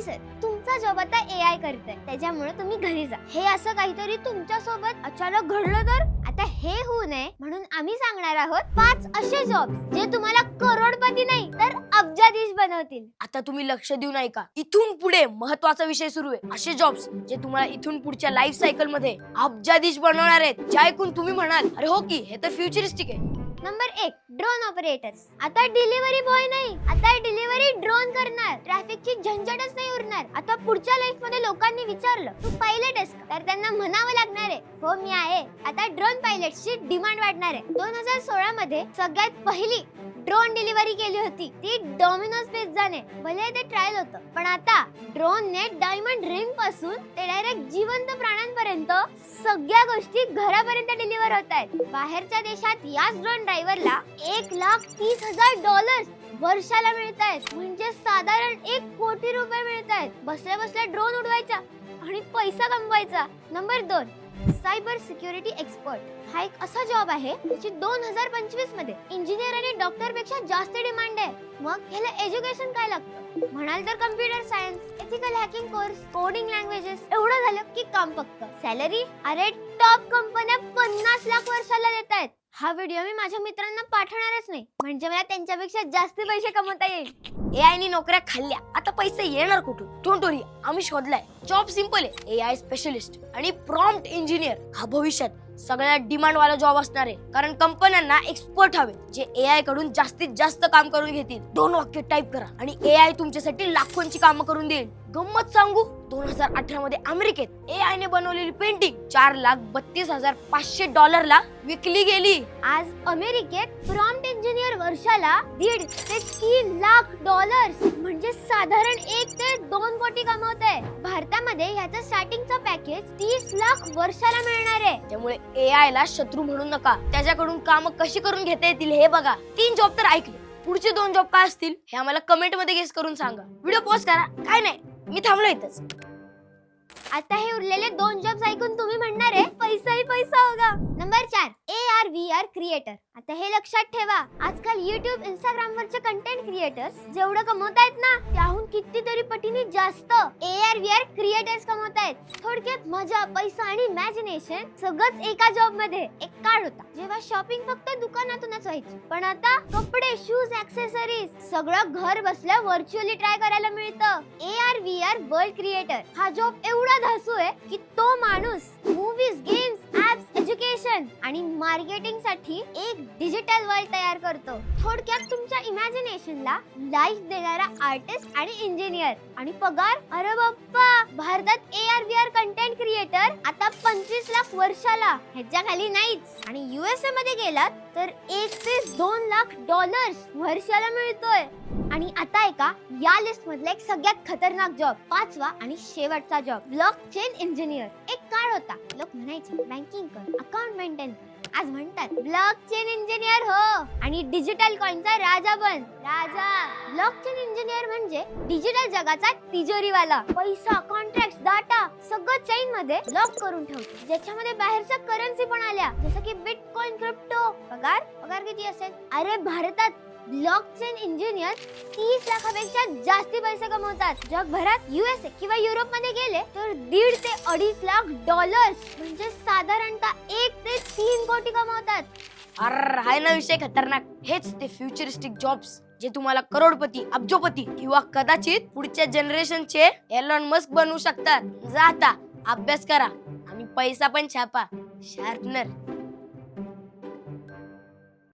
नाही सर तुमचा जॉब आता ए आय करतय. त्याच्यामुळे तुम्ही घरी जा. हे असं काहीतरी तुमच्यासोबत अचानक घडलं तर? आता हे होऊ नये आम्ही सांगणार आहोत पाच असे जॉब जे तुम्हाला करोडपती नाही तर अब्जाधीश बनवतील. आता तुम्ही लक्ष देऊन ऐका इथून पुढे महत्त्वाचा विषय सुरू आहे. असे जॉब्स जे तुम्हाला इथून पुढच्या लाईफ सायकलमध्ये अब्जाधीश बनवणार आहेत जे ऐकून तुम्ही म्हणाल अरे हो की हे तर फ्युचरिस्टिक आहे. नंबर एक ड्रोन ऑपरेटर्स आता डिलिव्हरी बॉय नाही. आता डिलिव्हरी ड्रोन करणार. ट्रॅफिकची झंझटच नाही उरणार. आता पुढच्या लाईफमध्ये लोकांनी विचारलं तू पायलट आहेस का? तर त्यांना म्हणावं लागणार आहे हो मी आहे. आता ड्रोन पायलटची डिमांड वाढणार आहे. दोन हजार सोळा मध्ये सगळ्यात पहिली ड्रोन डिलिव्हरी केली होती. ती डॉमिनोज पिझ्झाने भले ते ट्रायल होतं पण आता ड्रोनने डायमंड रिंगपासून ते डायरेक्ट जिवंत प्राण्यांपर्यंत सगळ्या गोष्टी घरापर्यंत डिलिव्हर होत आहेत. बाहेरच्या देशात याच ड्रोन ड्रायव्हरला एक लाख तीस हजार डॉलर्स वर्षाला मिळत आहेत. म्हणजे साधारण एक कोटी रुपये मिळत आहेत. बसल्या बसल्या ड्रोन उडवायचा आणि पैसा कमवायचा. नंबर दोन सायबर सिक्युरिटी एक्सपर्ट. हा एक असा जॉब आहे ज्याची दोन हजार पंचवीसमध्ये इंजिनियर आणि डॉक्टरपेक्षा जास्त डिमांड आहे. मग ह्याला एज्युकेशन काय लागतं? म्हणाल तर computer science ethical hacking course coding languages एवढं काम फक्त. सॅलरी अरे टॉप कंपन्या पन्नास लाख वर्षाला देत आहेत हा व्हिडिओ मी माझ्या मित्रांना पाठवणारच नाही. म्हणजे मला त्यांच्यापेक्षा जास्त पैसे कमवता येईल. ए आय नोकऱ्या खाल्ल्या. आता पैसे येणार कुठून? टोंटोरी आम्ही शोधलाय. जॉब सिंपल आहे. ए आय स्पेशलिस्ट आणि प्रॉम्प्ट इंजिनियर हा भविष्यात सगळ्यात डिमांड वाला जॉब असणार आहे. कारण कंपन्यांना एक्सपर्ट हवे. जे ए आयकडून जास्तीत जास्त काम करून घेतील. दोन वाक्य टाईप करा. आणि ए आय तुमच्यासाठी लाखोंची कामं करून देईल. गंमत सांगू? दोन हजार अठरा मध्ये अमेरिकेत ए आय ने बनवलेली पेंटिंग चार लाख बत्तीस हजार पाचशे डॉलरला विकली गेली. आज अमेरिकेत प्रॉम्प्ट इंजिनियर वर्षाला दीड ते तीन लाख डॉलर्स म्हणजे साधारण एक ते दोन कोटी कमवत आहे भारतामध्ये ह्याचं स्टार्टिंगचं पॅकेज तीस लाख वर्षाला मिळणार आहे. त्यामुळे ए आय ला शत्रू म्हणू नका. त्याच्याकडून काम कशी करून घेता येतील हे बघा. तीन जॉब तर ऐकले. पुढचे दोन जॉब काय असतील हे आम्हाला कमेंटमध्ये गेस करून सांगा. व्हिडिओ पॉज करा. काय नाही. मी थांबलो इथंच. आता हे उरलेले दोन जॉब्स ऐकून तुम्ही म्हणणार आहे पैसाही पैसा होगा. नंबर चार A R V R creator तर हे लक्षात ठेवा आजकाल युट्यूब इंस्टाग्राम वरचे कंटेंट क्रिएटर्स जेवढं कमवतायत ना त्याहून कितीतरी पटीने जास्त A R V R creators कमवतायत. थोडक्यात मजा पैसा आणि इमॅजिनेशन सगळंच एका जॉबमध्ये एक काळ होता. जेव्हा शॉपिंग फक्त दुकानातूनच व्हायची पण आता कपडे शूज ऍक्सेसरीज सगळं घर बसल्या व्हर्च्युअली ट्राय करायला मिळतं. A R V R world creator हा जॉब एवढा धासू आहे की तो माणूस मूवीज गेम्स ऍप्स एज्युकेशन आणि मार्केटिंगसाठी एक डिजिटल वर्ल्ड तयार करतो. थोडक्यात तुमच्या इमॅजिनेशनला लाईफ देणारा आर्टिस्ट आणि इंजिनियर आणि पगार? अरे बाप्पा! भारतात A R B R content creator आता पंचवीस लाख वर्षाला. ह्याच्या खाली नाहीच. आणि युएसए मध्ये गेलात तर एक ते दोन लाख डॉलर्स वर्षाला मिळतोय. आणि आता ऐका या लिस्ट मधला एक सगळ्यात खतरनाक जॉब पाचवा आणि शेवटचा जॉब ब्लॉक चेन इंजिनियर एक काळ होता. लोक म्हणायचे बँकिंग कर अकाउंट मेंटेन कर. आज म्हणतात ब्लॉक चेन इंजिनियर हो. आणि डिजिटल कॉइनचा राजा बन. राजा. ब्लॉक चेन इंजिनियर म्हणजे डिजिटल जगाचा तिजोरीवाला. पैसा कॉन्ट्रॅक्ट डाटा सगळं चेन मध्ये लॉक करून ठेवतो. ज्याच्यामध्ये बाहेरच्या करन्सी पण आल्या. जसं की बिटकॉइन क्रिप्टो पगार? पगार किती असेल? अरे भारतात ब्लॉकचेन इंजिनियर तीस लाखापेक्षा जास्ती पैसे कमवतात. जगभरात युएसए किंवा युरोपमध्ये गेले तर दीड ते अडीच लाख डॉलर्स म्हणजे साधारणतः एक ते तीन कोटी कमवतात. अर हाय ना विषय खतरनाक. हेच ते फ्युचरिस्टिक जॉब्स जे तुम्हाला करोडपती अब्जोपती किंवा कदाचित पुढच्या जनरेशनचे एलॉन मस्क बनवू शकतात. जाता अभ्यास करा. आणि पैसा पण छापा. शार्पनर.